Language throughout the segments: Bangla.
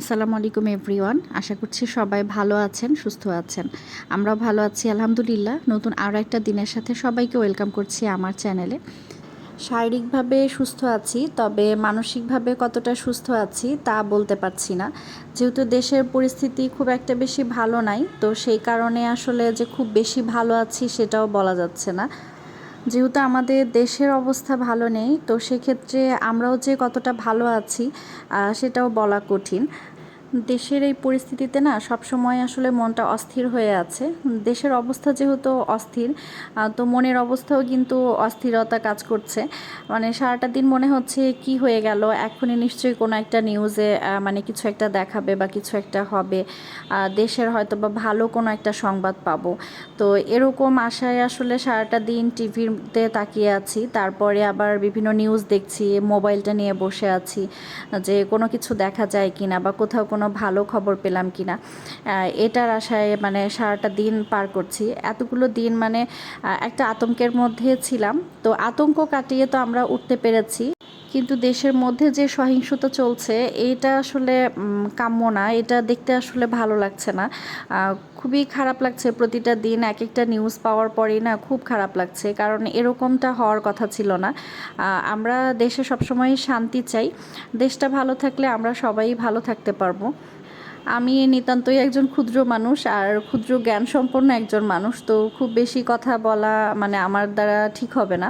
আসসালামু আলাইকুম এভরিওয়ান। আশা করছি সবাই ভালো আছেন, সুস্থ আছেন। আমরা ভালো আছি, আলহামদুলিল্লাহ। নতুন আরও একটা দিনের সাথে সবাইকে ওয়েলকাম করছি আমার চ্যানেলে। শারীরিকভাবে সুস্থ আছি, তবে মানসিকভাবে কতটা সুস্থ আছি তা বলতে পারছি না। যেহেতু দেশের পরিস্থিতি খুব একটা বেশি ভালো নাই, তো সেই কারণে আসলে যে খুব বেশি ভালো আছি সেটাও বলা যাচ্ছে না। যেহেতু আমাদের দেশের অবস্থা ভালো নেই, তো সেক্ষেত্রে আমরাও যে কতটা ভালো আছি সেটাও বলা কঠিন। দেশের এই পরিস্থিতিতে না সবসময় আসলে মনটা অস্থির হয়ে আছে। দেশের অবস্থা যেহেতু অস্থির তো মনের অবস্থাও কিন্তু অস্থিরতা কাজ করছে। মানে সারাটা দিন মনে হচ্ছে কি হয়ে গেল, এখনই নিশ্চয়ই কোনো একটা নিউজে মানে কিছু একটা দেখাবে বা কিছু একটা হবে। দেশের হয়তো বা ভালো কোনো একটা সংবাদ পাবো। তো এরকম আশায় আসলে সারাটা দিন টিভিতে তাকিয়ে আছি। তারপরে আবার বিভিন্ন নিউজ দেখছি, মোবাইলটা নিয়ে বসে আছি, যে কোনো কিছু দেখা যায় কিনা বা কোথাও কোনো ভালো খবর পেলাম কি না এটার আশায় মানে সারাটা দিন পার করছি। এতগুলো দিন মানে একটা আতঙ্কের মধ্যে ছিলাম। তো আতঙ্ক কাটিয়ে তো আমরা উঠতে পেরেছি। কিন্তু দেশের মধ্যে যে সহিংসতা চলছে, এটা আসলে কাম্য না। এটা দেখতে আসলে ভালো লাগছে না। খুবই খারাপ লাগছে প্রতিটা দিন এক একটা নিউজ পাওয়ার পরেই না খুব খারাপ লাগছে। কারণ এরকমটা হওয়ার কথা ছিল না। আমরা দেশে সবসময় শান্তি চাই। দেশটা ভালো থাকলে আমরা সবাই ভালো থাকতে পারব। আমি নিতান্তই একজন ক্ষুদ্র মানুষ আর ক্ষুদ্র জ্ঞান সম্পন্ন একজন মানুষ, তো খুব বেশি কথা বলা মানে আমার দ্বারা ঠিক হবে না।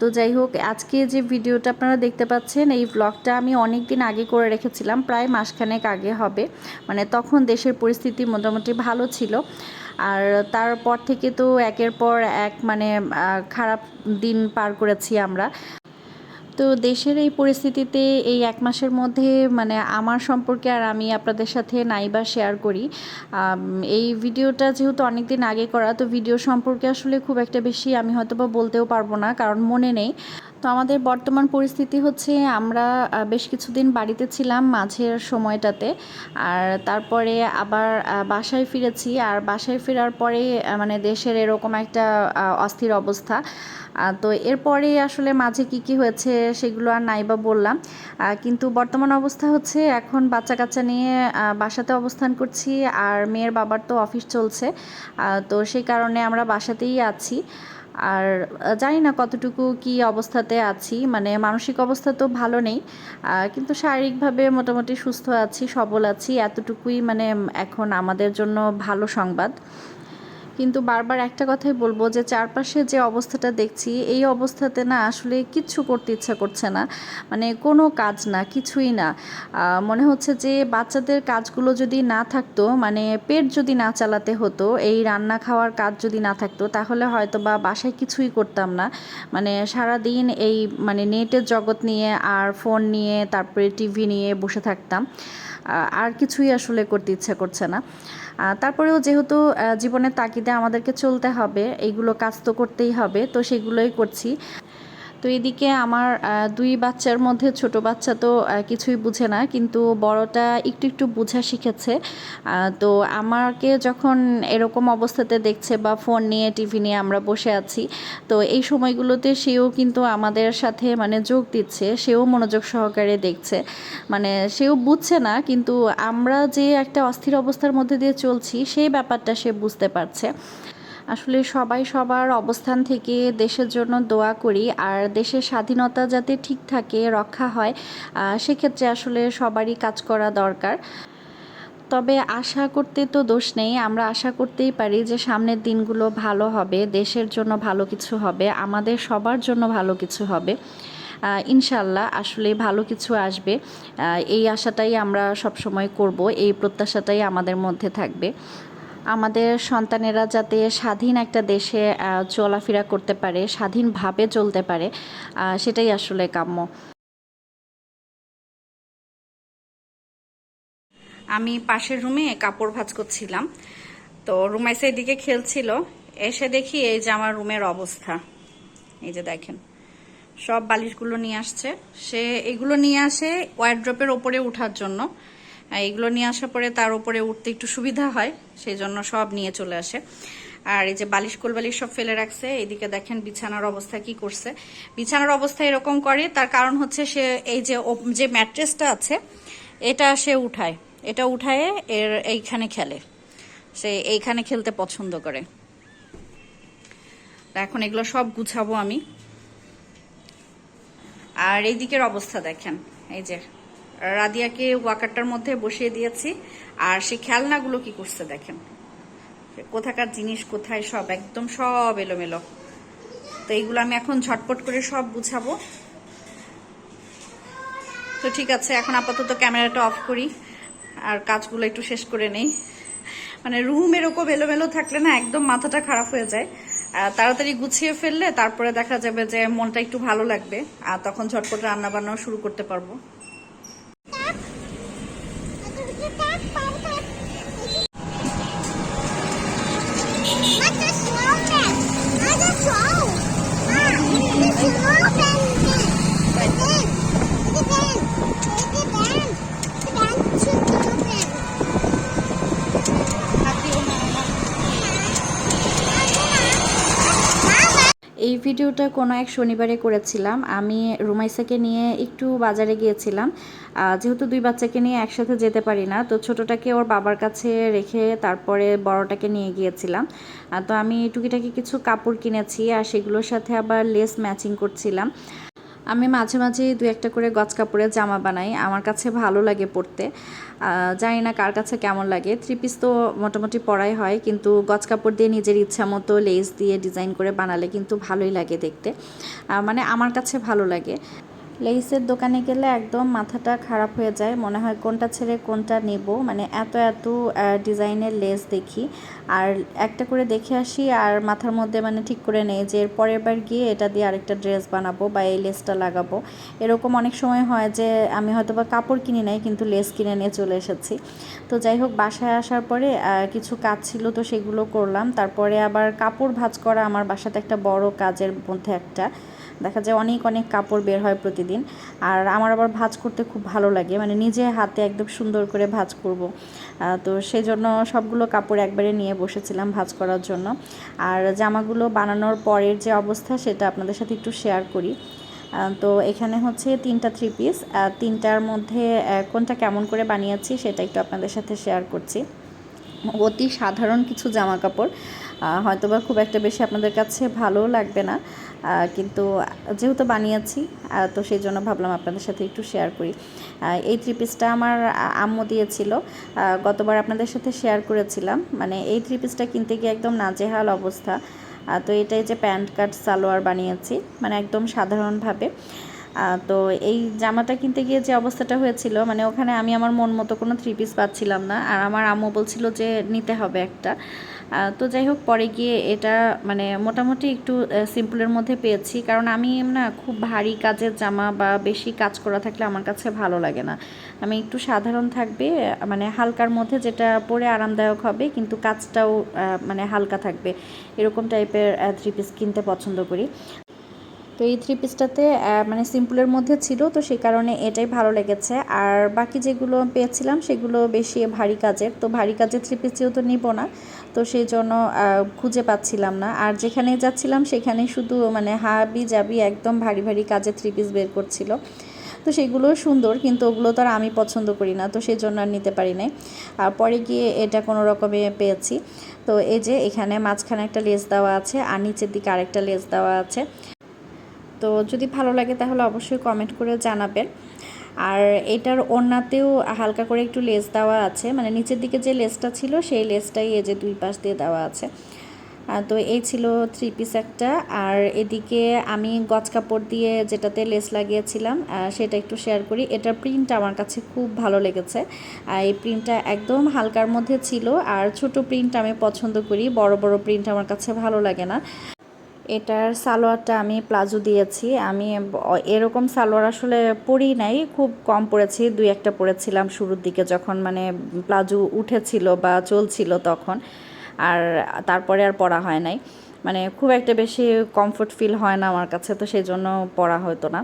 তো যাই হোক, আজকে যে ভিডিওটা আপনারা দেখতে পাচ্ছেন, এই ব্লগটা আমি অনেক দিন আগে করে রেখেছিলাম, প্রায় মাসখানেক আগে হবে। মানে তখন দেশের পরিস্থিতি মোটামুটি ভালো ছিল। আর তারপর থেকে তো একের পর এক মানে খারাপ দিন পার করেছি আমরা। তো দেশের এই পরিস্থিতিতে এই এক মাসের মধ্যে মানে আমার সম্পর্কে আর আমি আপনাদের সাথে নাইবা শেয়ার করি। এই ভিডিওটা যেহেতু অনেক দিন আগে করা, তো ভিডিও সম্পর্কে আসলে খুব একটা বেশি আমি হয়তো বা বলতেও পারব না, কারণ মনে নেই। তো আমাদের বর্তমান পরিস্থিতি হচ্ছে আমরা বেশ কিছুদিন বাড়িতে ছিলাম মাঝের সময়টাতে, আর তারপরে আবার বাসায় ফিরেছি, আর বাসায় ফেরার পরে মানে দেশের এরকম একটা অস্থির অবস্থা। তো এরপরে আসলে মাঝে কি কি হয়েছে সেগুলো আর নাই বা বললাম। কিন্তু বর্তমান অবস্থা হচ্ছে এখন বাচ্চা কাচ্চা নিয়ে বাসাতে অবস্থান করছি, আর মেয়ের বাবার তো অফিস চলছে। তো সেই কারণে আমরা বাসাতেই আছি। আর জানি না কতটুকু কি অবস্থাতে আছি মানে মানসিক অবস্থা তো ভালো নেই কিন্তু শারীরিকভাবে মোটামুটি সুস্থ আছি, সবল আছি, এতটুকুই মানে এখন আমাদের জন্য ভালো সংবাদ। কিন্তু বারবার একটা কথাই বলব যে চারপাশে যে অবস্থাটা দেখছি, এই অবস্থাতে না আসলে কিচ্ছু করতে ইচ্ছা করছে না। মানে কোনো কাজ না, কিছুই না। মনে হচ্ছে যে বাচ্চাদের কাজগুলো যদি না থাকতো মানে পেট যদি না চালাতে হতো, এই রান্না খাওয়ার কাজ যদি না থাকতো, তাহলে হয়তো বা বাসায় কিছুই করতাম না। মানে সারা দিন এই মানে নেটের জগৎ নিয়ে আর ফোন নিয়ে, তারপরে টিভি নিয়ে বসে থাকতাম। আর কিছুই আসলে করতে ইচ্ছা করছে না। তারপরেও যেহেতু জীবনের তাগিদে আমাদেরকে চলতে হবে, এইগুলো কাজ তো করতেই হবে, তো সেগুলোই করছি। তো এদিকে আমার দুই বাচ্চার মধ্যে ছোট বাচ্চা তো কিছুই বুঝে না, কিন্তু বড়টা একটু একটু বোঝা শিখেছে। তো আমাকে যখন এরকম অবস্থাতে দেখছে বা ফোন নিয়ে, টিভি নিয়ে আমরা বসে আছি, তো এই সময়গুলোতে সেও কিন্তু আমাদের সাথে মানে যোগ দিচ্ছে, সেও মনোযোগ সহকারে দেখছে। মানে সেও বুঝছে না, কিন্তু আমরা যে একটা অস্থির অবস্থার মধ্যে দিয়ে চলছি, সেই ব্যাপারটা সে বুঝতে পারছে। আসলে সবাই সবার অবস্থান থেকে দেশের জন্য দোয়া করি, আর দেশের স্বাধীনতা যাতে ঠিক থাকে, রক্ষা হয় সেক্ষেত্রে আসলে সবারই কাজ করা দরকার। তবে আশা করতে তো দোষ নেই, আমরা আশা করতেই পারি যে সামনের দিনগুলো ভালো হবে, দেশের জন্য ভালো কিছু হবে, আমাদের সবার জন্য ভালো কিছু হবে। ইনশাল্লাহ আসলে ভালো কিছু আসবে এই আশাটাই আমরা সব সময় করব, এই প্রত্যাশাটাই আমাদের মধ্যে থাকবে। আমাদের সন্তানেরা যাতে স্বাধীন একটা দেশে চলাফেরা করতে পারে, স্বাধীনভাবে চলতে পারে সেটাই আসলে কাম্য। আমি পাশের রুমে কাপড় ভাঁজ করছিলাম। তো রুমাইসা এদিকে খেলছিল। এসে দেখি এই যে আমার রুমের অবস্থা। এই যে দেখেন, সব বালিশগুলো নিয়ে আসছে। সে এগুলো নিয়ে আসে ওয়ারড্রপের ওপরে ওঠার জন্য। এগুলো নিয়ে আসার পরে তার উপরে উঠতে একটু সুবিধা হয় সেই জন্য সব নিয়ে চলে আসে। আর এই যে বালিশ কোল বালিশ সব ফেলে রাখছে, এদিকে দেখেন বিছানার অবস্থা কি করছে। বিছানার অবস্থা এরকম করে, তার কারণ হচ্ছে সে এই যে যে ম্যাট্রেসটা আছে, এটা সে উঠায়। এটা উঠায় এর এইখানে খেলে। সে এইখানে খেলতে পছন্দ করে। এখন এগুলো সব গুছাবো আমি। আর এই দিকের অবস্থা দেখেন, এই যে রাদিয়াকে ওয়াকারটার মধ্যে বসিয়ে দিয়েছি। আর সে খেলনাগুলো কি করছে দেখেন। কোথাকার জিনিস, কোথায় সব, একদম সব এলোমেলো। তো এইগুলো আমি এখন ঝটপট করে সব বুঝাবো তো ঠিক আছে, এখন আপাতত ক্যামেরাটা অফ করি। আর কাজগুলো একটু শেষ করে নেই। মানে রুম এরকম এলোমেলো থাকলে না একদম মাথাটা খারাপ হয়ে যায়। তাড়াতাড়ি গুছিয়ে ফেললে তারপরে দেখা যাবে যে মনটা একটু ভালো লাগবে। আর তখন ঝটপট রান্না বান্নাও শুরু করতে পারব। ভিডিওটা কোনো এক শনিবারে করেছিলাম। আমি রুমাইসাকে নিয়ে একটু বাজারে গিয়েছিলাম। যেহেতু দুই বাচ্চাকে নিয়ে একসাথে যেতে পারি না, তো ছোটোটাকে ওর বাবার কাছে রেখে তারপরে বড়টাকে নিয়ে গিয়েছিলাম। তো আমি টুকিটাকি কিছু কাপড় কিনেছি আর সেগুলোর সাথে আবার লেস ম্যাচিং করছিলাম। আমি মাঝে মাঝে দু একটা করে গজ কাপড়ের জামা বানাই। আমার কাছে ভালো লাগে পরতে জানি না কার কাছে কেমন লাগে। থ্রি পিস তো মোটামুটি পরাই হয়, কিন্তু গজ কাপড় দিয়ে নিজের ইচ্ছা মতো লেস দিয়ে ডিজাইন করে বানালে কিন্তু ভালোই লাগে দেখতে। মানে আমার কাছে ভালো লাগে। লেসের দোকানে গেলে একদম মাথাটা খারাপ হয়ে যায়। মনে হয় কোনটা ছেড়ে কোনটা নেব। মানে এত এত ডিজাইনের লেস দেখি। আর একটা করে দেখে আসি আর মাথার মধ্যে মানে ঠিক করে নেই যে এর পরের বার গিয়ে এটা দিয়ে আরেকটা ড্রেস বানাবো বা এই লেসটা লাগাবো। এরকম অনেক সময় হয় যে আমি হয়তো বা কাপড় কিনে নেই কিন্তু লেস কিনে নিয়ে চলে এসেছি। তো যাই হোক, বাসায় আসার পরে কিছু কাজ ছিল তো সেগুলো করলাম। তারপরে আবার কাপড় ভাঁজ করা আমার বাসাতে একটা বড় কাজের মধ্যে একটা। দেখা যায় অনেক অনেক কাপড় বের হয় প্রতিদিন। আর আমার আবার ভাজ করতে খুব ভালো লাগে। মানে নিজে হাতে একদম সুন্দর করে ভাজ করব। তো সেই জন্য সবগুলো কাপড় একবারে নিয়ে বসেছিলাম ভাজ করার জন্য। আর জামাগুলো বানানোর পরের যে অবস্থা, সেটা আপনাদের সাথে একটু শেয়ার করি। তো এখানে হচ্ছে তিনটা থ্রি পিস তিনটার মধ্যে কোনটা কেমন করে বানিয়েছি, সেটা একটু আপনাদের সাথে শেয়ার করছি। অতি সাধারণ কিছু জামা কাপড় হয়তোবা খুব একটা বেশি আপনাদের কাছে ভালোও লাগবে না কিন্তু যেহেতু বানিয়েছি তো সেই জন্য ভাবলাম আপনাদের সাথে একটু শেয়ার করি। এই থ্রি পিসটা আমার আম্মু দিয়েছিল গতবার আপনাদের সাথে শেয়ার করেছিলাম। মানে এই থ্রি পিসটা কিনতে গিয়ে একদম নাজেহাল অবস্থা। তো এটাই যে প্যান্ট কাট, সালোয়ার বানিয়েছি মানে একদম সাধারণভাবে। তো এই জামাটা কিনতে গিয়ে যে অবস্থাটা হয়েছিল মানে ওখানে আমি আমার মন মতো কোনো থ্রি পিস পাচ্ছিলাম না। আর আমার আম্মু বলছিল যে নিতে হবে একটা। তো যাই হোক, পরে গিয়ে এটা মানে মোটামুটি একটু সিম্পলের মধ্যে পেয়েছি। কারণ আমি না খুব ভারী কাজের জামা বা বেশি কাজ করা থাকলে আমার কাছে ভালো লাগে না। আমি একটু সাধারণ থাকবে মানে হালকার মধ্যে যেটা পরে আরামদায়ক হবে, কিন্তু কাজটাও মানে হালকা থাকবে। এরকম টাইপের থ্রি পিস কিনতে পছন্দ করি। তো এই থ্রি পিসটাতে মানে সিম্পলের মধ্যে ছিল, তো সেই কারণে এটাই ভালো লেগেছে। আর বাকি যেগুলো পেয়েছিলাম, সেগুলো বেশি ভারী কাজের, তো ভারী কাজের থ্রি পিস যেহেতু নিব না, তো সেই জন্য খুঁজে পাচ্ছিলাম না। আর যেখানে যাচ্ছিলাম সেখানে শুধু মানে হাবি জাবি একদম ভারী ভারী কাজের থ্রি পিস বের করছিল। তো সেগুলো সুন্দর, কিন্তু ওগুলো তো আর আমি পছন্দ করি না, তো সেই জন্য আর নিতে পারি নাই। আর পরে গিয়ে এটা কোনো রকমে পেয়েছি। তো এই যে এখানে মাঝখানে একটা লেস দেওয়া আছে, আর নিচের দিকে আরেকটা লেস দেওয়া আছে। তো যদি ভালো লাগে তাহলে অবশ্যই কমেন্ট করে জানাবেন। আর এটার ওড়নাতেও হালকা করে একটু লেস দেওয়া আছে মানে নিচের দিকে যে লেসটা ছিল সেই লেসটাই এই যে দুই পাশ দিয়ে দেওয়া আছে। তো এই ছিল থ্রি পিস একটা। আর এদিকে আমি গজ কাপড় দিয়ে যেটাতে লেস লাগিয়েছিলাম সেটা একটু শেয়ার করি। এটার প্রিন্ট আমার কাছে খুব ভালো লেগেছে। এই প্রিন্টটা একদম হালকার মধ্যে ছিল। আর ছোট প্রিন্ট আমি পছন্দ করি, বড় বড় প্রিন্ট আমার কাছে ভালো লাগে না। এটার সালোয়ারটা আমি প্লাজো দিয়েছি। আমি এরকম সালোয়ার আসলে পরি নাই, খুব কম পরেছি, দুই একটা পরেছিলাম শুরুর দিকে যখন মানে প্লাজো উঠেছিল বা চলছিল তখন, আর তারপরে আর পরা হয় নাই। মানে খুব একটা বেশি কমফোর্ট ফিল হয় না আমার কাছে, তো সেই জন্য পরা হতো না।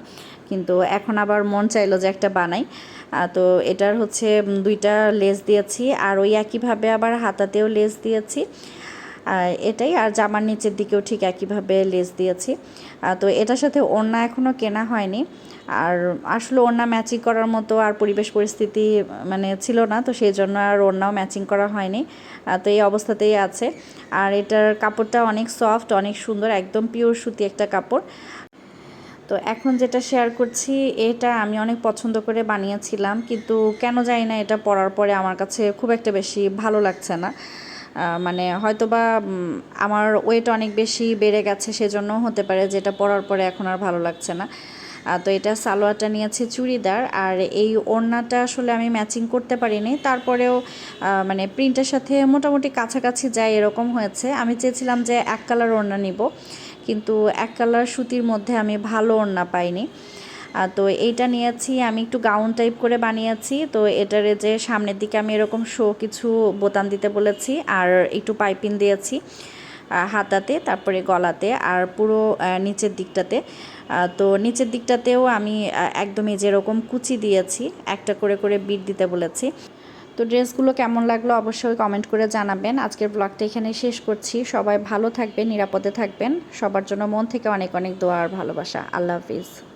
কিন্তু এখন আবার মন চাইলো যে একটা বানাই। তো এটার হচ্ছে দুইটা লেস দিয়েছি, আর ওই একইভাবে আবার হাতাতেও লেস দিয়েছি। এটাই। আর জামার নিচের দিকেও ঠিক একইভাবে লেস দিয়েছি। তো এটার সাথে ওড়না এখনও কেনা হয়নি। আর আসলে ওড়না ম্যাচিং করার মতো আর পরিবেশ পরিস্থিতি মানে ছিল না। তো সেই জন্য আর ওড়নাও ম্যাচিং করা হয়নি। তো এই অবস্থাতেই আছে। আর এটার কাপড়টা অনেক সফট অনেক সুন্দর, একদম পিওর সুতি একটা কাপড়। তো এখন যেটা শেয়ার করছি, এটা আমি অনেক পছন্দ করে বানিয়েছিলাম। কিন্তু কেন জানি না এটা পরার পরে আমার কাছে খুব একটা বেশি ভালো লাগছে না। মানে হয়তোবা আমার ওয়েট অনেক বেশি বেড়ে গেছে সেজন্য হতে পারে যেটা পরার পরে এখন আর ভালো লাগছে না। তো এটা সালোয়ারটা নিয়েছে চুড়িদার আর এই ওড়নাটা আসলে আমি ম্যাচিং করতে পারিনি। তারপরেও মানে প্রিন্টের সাথে মোটামুটি কাছাকাছি যায় এরকম হয়েছে। আমি চেয়েছিলাম যে এক কালার ওড়না নিব, কিন্তু এক কালার সুতির মধ্যে আমি ভালো ওড়না পাইনি। তো এইটা নিয়েছি, আমি একটু গাউন টাইপ করে বানিয়েছি। তো এটারে যে সামনের দিকে আমি এরকম শো কিছু বোতাম দিতে বলেছি, আর একটু পাইপিং দিয়েছি হাতাতে, তারপরে গলাতে, আর পুরো নিচের দিকটাতে। তো নিচের দিকটাতেও আমি একদমই যেরকম কুচি দিয়েছি, একটা করে করে বিট দিতে বলেছি। তো ড্রেসগুলো কেমন লাগল অবশ্যই কমেন্ট করে জানাবেন। আজকের ব্লগটা এখানে শেষ করছি। সবাই ভালো থাকবেন, নিরাপদে থাকবেন। সবার জন্য মন থেকে অনেক অনেক দোয়া আর ভালোবাসা। আল্লাহ হাফিজ।